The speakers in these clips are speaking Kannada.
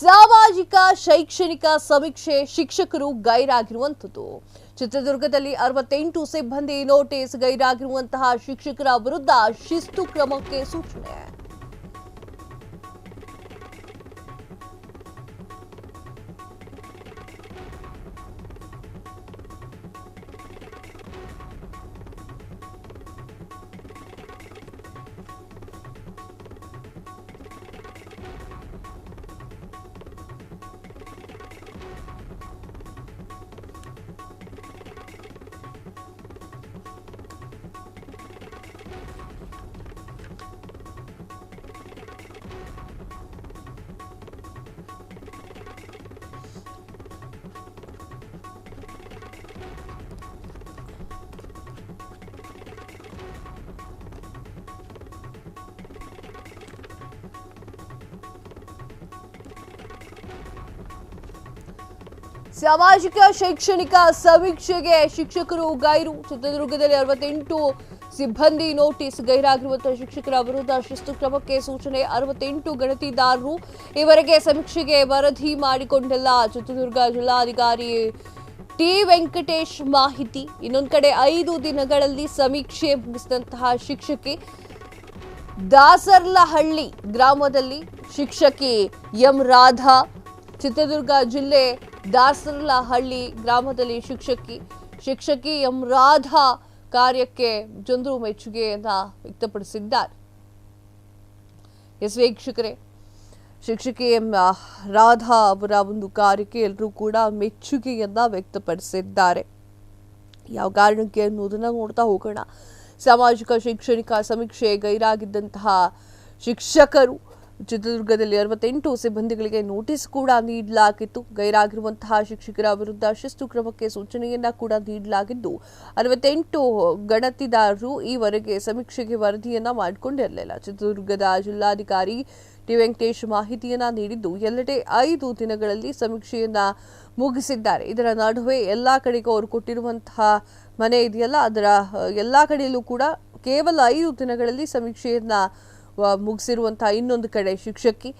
ಸಾಮಾಜಿಕ, ಶೈಕ್ಷಣಿಕ ಸಮೀಕ್ಷೆ ಶಿಕ್ಷಕರು ಗೈರಾಗಿರುವಂಥದ್ದು. ಚಿತ್ರದುರ್ಗದಲ್ಲಿ ಅರವತ್ತೆಂಟು ಸಿಬ್ಬಂದಿ ನೋಟಿಸ್ ಗೈರಾಗಿರುವಂತಹ ಶಿಕ್ಷಕರ ವಿರುದ್ಧ ಶಿಸ್ತು ಕ್ರಮಕ್ಕೆ ಸೂಚನೆ. ಸಾಮಾಜಿಕ, ಶೈಕ್ಷಣಿಕ ಸಮೀಕ್ಷೆಗೆ ಶಿಕ್ಷಕರು ಗೈರು. ಚಿತ್ರದುರ್ಗದಲ್ಲಿ ಅರವತ್ತೆಂಟು ಸಿಬ್ಬಂದಿ ನೋಟಿಸ್ ಗೈರಾಗಿರುವಂತಹ ಶಿಕ್ಷಕರ ವಿರುದ್ಧ ಶಿಸ್ತು ಕ್ರಮಕ್ಕೆ ಸೂಚನೆ. ಅರವತ್ತೆಂಟು ಗಣತಿದಾರರು ಇವರಿಗೆ ಸಮೀಕ್ಷೆಗೆ ವರದಿ ಮಾಡಿಕೊಂಡಿಲ್ಲ. ಚಿತ್ರದುರ್ಗ ಜಿಲ್ಲಾಧಿಕಾರಿ ಟಿ. ವೆಂಕಟೇಶ್ ಮಾಹಿತಿ. ಇನ್ನೊಂದು ಕಡೆ ಐದು ದಿನಗಳಲ್ಲಿ ಸಮೀಕ್ಷೆ ಮುಗಿಸಿದಂತಹ ಶಿಕ್ಷಕಿ ದಾಸರ್ಲಹಳ್ಳಿ ಗ್ರಾಮದಲ್ಲಿ ಶಿಕ್ಷಕಿ ಎಂ. ರಾಧಾ ಚಿತ್ರದುರ್ಗ ಜಿಲ್ಲೆ ದಾಸರ್ಲಹಳ್ಳಿ ಗ್ರಾಮದಲ್ಲಿ ಶಿಕ್ಷಕಿ ಶಿಕ್ಷಕಿ ಎಂ ರಾಧಾ ಕಾರ್ಯಕ್ಕೆ ಜನರು ಮೆಚ್ಚುಗೆಯನ್ನ ವ್ಯಕ್ತಪಡಿಸಿದ್ದಾರೆ. ಎಸ್ ವೀಕ್ಷಕರೇ, ಶಿಕ್ಷಕಿ ಎಂ ರಾಧಾ ಅವರ ಒಂದು ಕಾರ್ಯಕ್ಕೆ ಎಲ್ಲರೂ ಕೂಡ ಮೆಚ್ಚುಗೆಯನ್ನ ವ್ಯಕ್ತಪಡಿಸಿದ್ದಾರೆ. ಯಾವ ಕಾರಣಕ್ಕೆ ಅನ್ನೋದನ್ನ ನೋಡ್ತಾ ಹೋಗೋಣ. ಸಾಮಾಜಿಕ, ಶೈಕ್ಷಣಿಕ ಸಮೀಕ್ಷೆ ಗೈರಾಗಿದ್ದಂತಹ ಶಿಕ್ಷಕರು ಚಿತ್ರದುರ್ಗದಲ್ಲಿ ಅರವತ್ತೆಂಟು ಸಿಬ್ಬಂದಿಗಳಿಗೆ ನೋಟಿಸ್ ಕೂಡ ನೀಡಲಾಗಿತ್ತು. ಗೈರಾಗಿರುವಂತಹ ಶಿಕ್ಷಕರ ವಿರುದ್ಧ ಶಿಸ್ತು ಕ್ರಮಕ್ಕೆ ಸೂಚನೆಯನ್ನ ಕೂಡ ನೀಡಲಾಗಿದ್ದು, ಅರವತ್ತೆಂಟು ಗಣತಿದಾರರು ಈವರೆಗೆ ಸಮೀಕ್ಷೆಗೆ ವರದಿಯನ್ನ ಮಾಡಿಕೊಂಡಿರಲಿಲ್ಲ. ಚಿತ್ರದುರ್ಗದ ಜಿಲ್ಲಾಧಿಕಾರಿ ಟಿ. ವೆಂಕಟೇಶ್ ಮಾಹಿತಿಯನ್ನ ನೀಡಿದ್ದು, ಎಲ್ಲೆಡೆ ಐದು ದಿನಗಳಲ್ಲಿ ಸಮೀಕ್ಷೆಯನ್ನ ಮುಗಿಸಿದ್ದಾರೆ. ಇದರ ನಡುವೆ ಎಲ್ಲಾ ಕಡೆಗೂ ಅವರು ಕೊಟ್ಟಿರುವಂತಹ ಮನೆ ಇದೆಯಲ್ಲ, ಅದರ ಎಲ್ಲ ಕಡೆಯಲ್ಲೂ ಕೂಡ ಕೇವಲ ಐದು ದಿನಗಳಲ್ಲಿ ಸಮೀಕ್ಷೆಯನ್ನ ಮುಗಿಸಿರುವಂತಹ ಇನ್ನೊಂದು ಕಡೆ ಶಿಕ್ಷಕಿ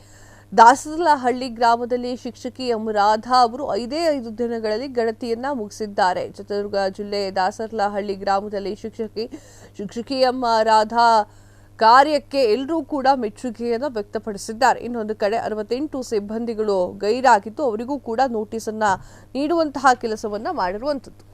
ದಾಸಲಹಳ್ಳಿ ಗ್ರಾಮದಲ್ಲಿ ಶಿಕ್ಷಕಿ ಎಂ ರಾಧಾ ಅವರು ಐದೇ ಐದು ದಿನಗಳಲ್ಲಿ ಗಣತಿಯನ್ನ ಮುಗಿಸಿದ್ದಾರೆ. ಚಿತ್ರದುರ್ಗ ಜಿಲ್ಲೆ ದಾಸರ್ಲಹಳ್ಳಿ ಗ್ರಾಮದಲ್ಲಿ ಶಿಕ್ಷಕಿ ಶಿಕ್ಷಕಿ ಎಂ ರಾಧಾ ಕಾರ್ಯಕ್ಕೆ ಎಲ್ಲರೂ ಕೂಡ ಮೆಚ್ಚುಗೆಯನ್ನು ವ್ಯಕ್ತಪಡಿಸಿದ್ದಾರೆ. ಇನ್ನೊಂದು ಕಡೆ ಅರವತ್ತೆಂಟು ಸಿಬ್ಬಂದಿಗಳು ಗೈರಾಗಿದ್ದು ಅವರಿಗೂ ಕೂಡ ನೋಟಿಸನ್ನು ನೀಡುವಂತಹ ಕೆಲಸವನ್ನು ಮಾಡಿರುವಂಥದ್ದು.